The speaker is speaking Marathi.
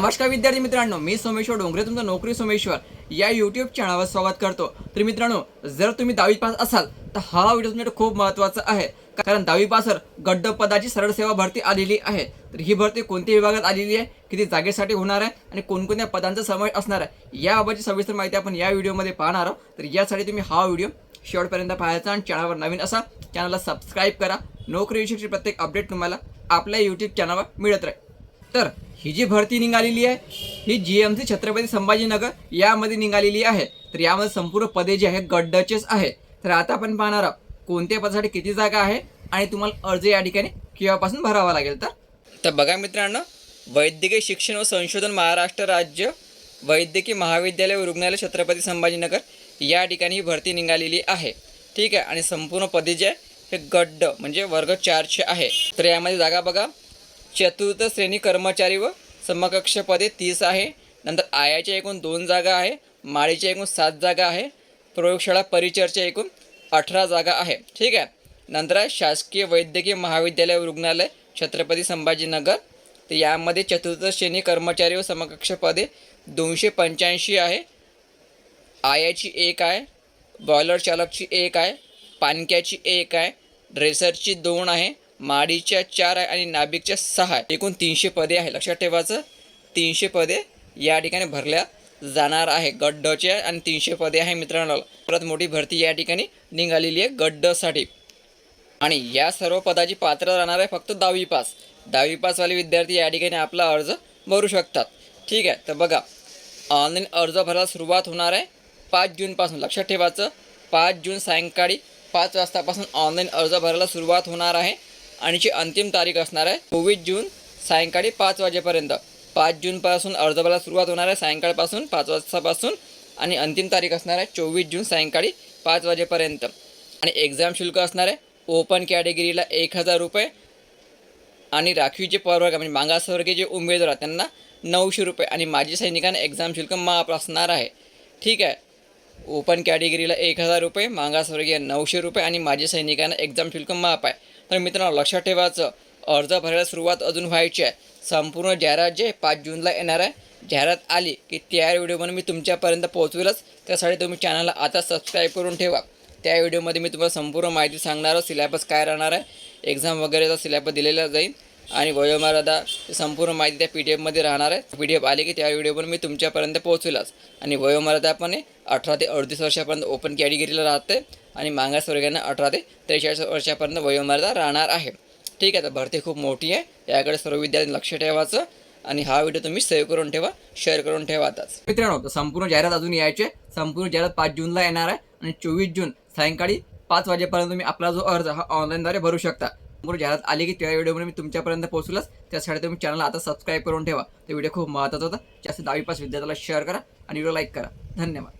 नमस्कार विद्यार्थी मित्रांनो मी सोमेश्वर डोंगरे तुमचं नोकरी सोमेश्वर या यूट्यूब चॅनलवर स्वागत करतो. तर मित्रांनो जर तुम्ही दहावी पास असाल तर हा व्हिडिओ तुमच्यासाठी खूप महत्त्वाचा आहे. कारण दहावी पासवर गड्ड पदाची सरळ सेवा भरती आलेली आहे. तर ही भरती कोणत्या विभागात आलेली आहे किती जागेसाठी होणार आहे आणि कोणकोणत्या पदांचा समावेश असणार आहे याबाबतची सविस्तर माहिती आपण या व्हिडिओमध्ये पाहणार आहोत. तर यासाठी तुम्ही हा व्हिडिओ शेवटपर्यंत पाहायचा आणि चॅनलवर नवीन असा चॅनलला सबस्क्राईब करा. नोकरीविषयीची प्रत्येक अपडेट तुम्हाला आपल्या यूट्यूब चॅनलवर मिळत राहील. तर ही जी भरती निघालेली आहे ही G M C Chhatrapati Sambhajinagar यामध्ये निघालेली आहे. तर यामध्ये संपूर्ण पदे जी आहे गड्डचेच आहे तर आता आपण पाहणार आहोत कोणत्या पदासाठी किती जागा आहे आणि तुम्हाला अर्ज या ठिकाणी केव्हापासून भरावा लागेल तर? तर बघा मित्रांनो वैद्यकीय शिक्षण व संशोधन महाराष्ट्र राज्य वैद्यकीय महाविद्यालय व रुग्णालय छत्रपती संभाजीनगर या ठिकाणी ही भरती निघालेली आहे. ठीक आहे? आणि संपूर्ण पदे जे आहे हे गड्ड म्हणजे वर्ग चारशे आहे. तर यामध्ये जागा बघा. चतुर्थ श्रेणी कर्मचारी व समकक्ष पदे तीस आहे. नंतर आयाच्या एकूण दोन जागा आहे माळीच्या एकूण सात जागा आहे प्रयोगशाळा परिचरच्या एकूण अठरा जागा आहे. ठीक आहे? नंतर आहे शासकीय वैद्यकीय महाविद्यालय रुग्णालय छत्रपती संभाजीनगर. तर यामध्ये चतुर्थ श्रेणी कर्मचारी व समकक्ष पदे दोनशे पंच्याऐंशी आहे. आयाची एक आहे बॉयलर चालकची एक आहे पानक्याची एक आहे ड्रेसरची दोन आहे माडीच्या चार आहे आणि नाभिकच्या सहा आहे. एकूण तीनशे पदे आहे. लक्षात ठेवायचं तीनशे पदे या ठिकाणी भरल्या जाणार आहे. गड्डचे आणि तीनशे पदे आहे मित्रांनो. परत मोठी भरती या ठिकाणी निघालेली आहे गड्डसाठी. आणि या सर्व पदाची पात्र राहणार आहे फक्त दहावी पास. दहावी पासवाले विद्यार्थी या ठिकाणी आपला अर्ज भरू शकतात. ठीक आहे तर बघा. ऑनलाईन अर्ज भरायला सुरुवात होणार आहे पाच जूनपासून लक्षात ठेवायचं पाच जून सायंकाळी पाच वाजतापासून ऑनलाईन अर्ज भरायला सुरुवात होणार आहे. आणि जी अंतिम तारीख असणार आहे चोवीस जून सायंकाळी पाच वाजेपर्यंत. पाच जूनपासून अर्ज भरायला सुरुवात होणार आहे सायंकाळपासून पाच वाजतापासून आणि अंतिम तारीख असणार आहे चोवीस जून सायंकाळी पाच वाजेपर्यंत. आणि एक्झाम शुल्क असणार आहे ओपन कॅटेगरीला एक हजार रुपये आणि राखीवचे प्रवर्ग म्हणजे मागासवर्गीय जे उमेदवार आहेत त्यांना नऊशे रुपये. आणि माजी सैनिकांना एक्झाम शुल्क माफ असणार आहे. ठीक आहे. ओपन कॅटेगरीला एक हजार रुपये मागासवर्गीय नऊशे रुपये आणि माजी सैनिकांना एक्झाम शुल्क माफ आहे. तर मित्रांनो लक्षात ठेवायचं अर्ज भरायला सुरुवात अजून व्हायची आहे. संपूर्ण जाहिरात जे पाच जूनला येणार आहे. जाहिरात आली की त्या व्हिडिओ मी तुमच्यापर्यंत पोहोचवेलच. त्यासाठी तुम्ही चॅनलला आता सबस्क्राईब करून ठेवा. त्या व्हिडिओमध्ये मी तुम्हाला संपूर्ण माहिती सांगणार आहोत. सिलेबस काय राहणार आहे. एक्झाम वगैरेचा सिलेबस दिलेला जाईल. आणि वयोमर्यादा संपूर्ण माहिती त्या पी डी एफमध्ये राहणार आहे. पी डी एफ आली की त्या व्हिडिओ मी तुमच्यापर्यंत पोहोचविलाच. आणि वयोमर्यादा पण अठरा ते अडतीस वर्षापर्यंत ओपन कॅटेगरीला राहते आणि मागासवर्गीयांना अठरा ते त्रेचाळीस वर्षापर्यंत वयोमर्यादा राहणार आहे. ठीक आहे तर भरती खूप मोठी आहे. याकडे सर्व विद्यार्थी लक्ष ठेवायचं. आणि हा व्हिडिओ तुम्ही सेव्ह करून ठेवा शेअर करून ठेवा आताच. मित्रांनो तर संपूर्ण जाहिरात अजून यायचे संपूर्ण जाहिरात पाच जूनला येणार आहे. आणि चोवीस जून सायंकाळी पाच वाजेपर्यंत तुम्ही आपला जो अर्ज हा ऑनलाईनद्वारे भरू शकता. जाहिरात आली की त्या व्हिडिओमध्ये मी तुमच्यापर्यंत पोहोचलंच. त्यासाठी तुम्ही चॅनलला आता सबस्क्राईब करून ठेवा. तो व्हिडिओ खूप महत्त्वाचा होता. जास्त दहावी पास विद्यार्थ्याला शेअर करा आणि व्हिडिओ लाईक करा. धन्यवाद.